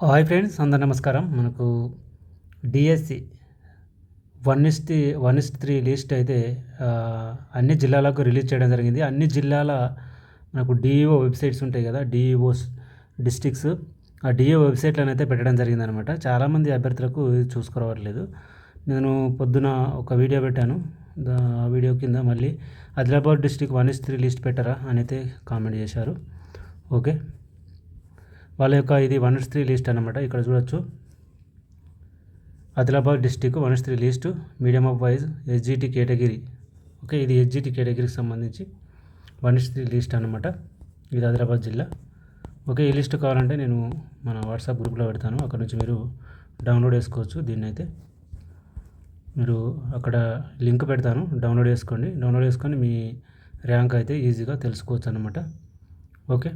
Hi friends అందరు నమస్కారం. మనకు DSC one list one list three list అయితే అన్ని జిల్లాలకు రిలీజ్ చేయడం జరిగింది. అన్ని జిల్లాల మనకు డిఈఓ వెబ్సైట్స్ ఉంటాయి కదా డిఈఓస్ డిస్టిక్స్ ఆ డిఈఓ వెబ్సైట్లను అయితే పెట్టడం జరిగింది అనమాట చాలామంది అభ్యర్థులకు ఇది చూసుకురావట్లేదు. నేను పొద్దున ఒక వీడియో పెట్టాను. ఆ వీడియో కింద మళ్ళీ Adilabad district one is three list పెట్టరా? అని అయితే కామెంట్ చేశారు. ఓకే. వాళ్ళ యొక్క ఇది వన్ ఇస్ త్రీ లిస్ట్ అనమాట ఇక్కడ చూడొచ్చు. Adilabad district one is three list medium of wise SGT category. Okay ఇది ఎస్జిటి కేటగిరీకి సంబంధించి వన్ ఇస్ త్రీ లిస్ట్ అనమాట ఇది ఆదిలాబాద్ జిల్లా. ఓకే ఈ లిస్ట్ కావాలంటే నేను మన వాట్సాప్ గ్రూప్లో పెడతాను. అక్కడ నుంచి మీరు డౌన్లోడ్ చేసుకోవచ్చు దీన్ని అయితే మీరు అక్కడ లింక్ పెడతాను. డౌన్లోడ్ చేసుకోండి. డౌన్లోడ్ చేసుకొని మీ ర్యాంక్ అయితే ఈజీగా తెలుసుకోవచ్చు అనమాట ఓకే.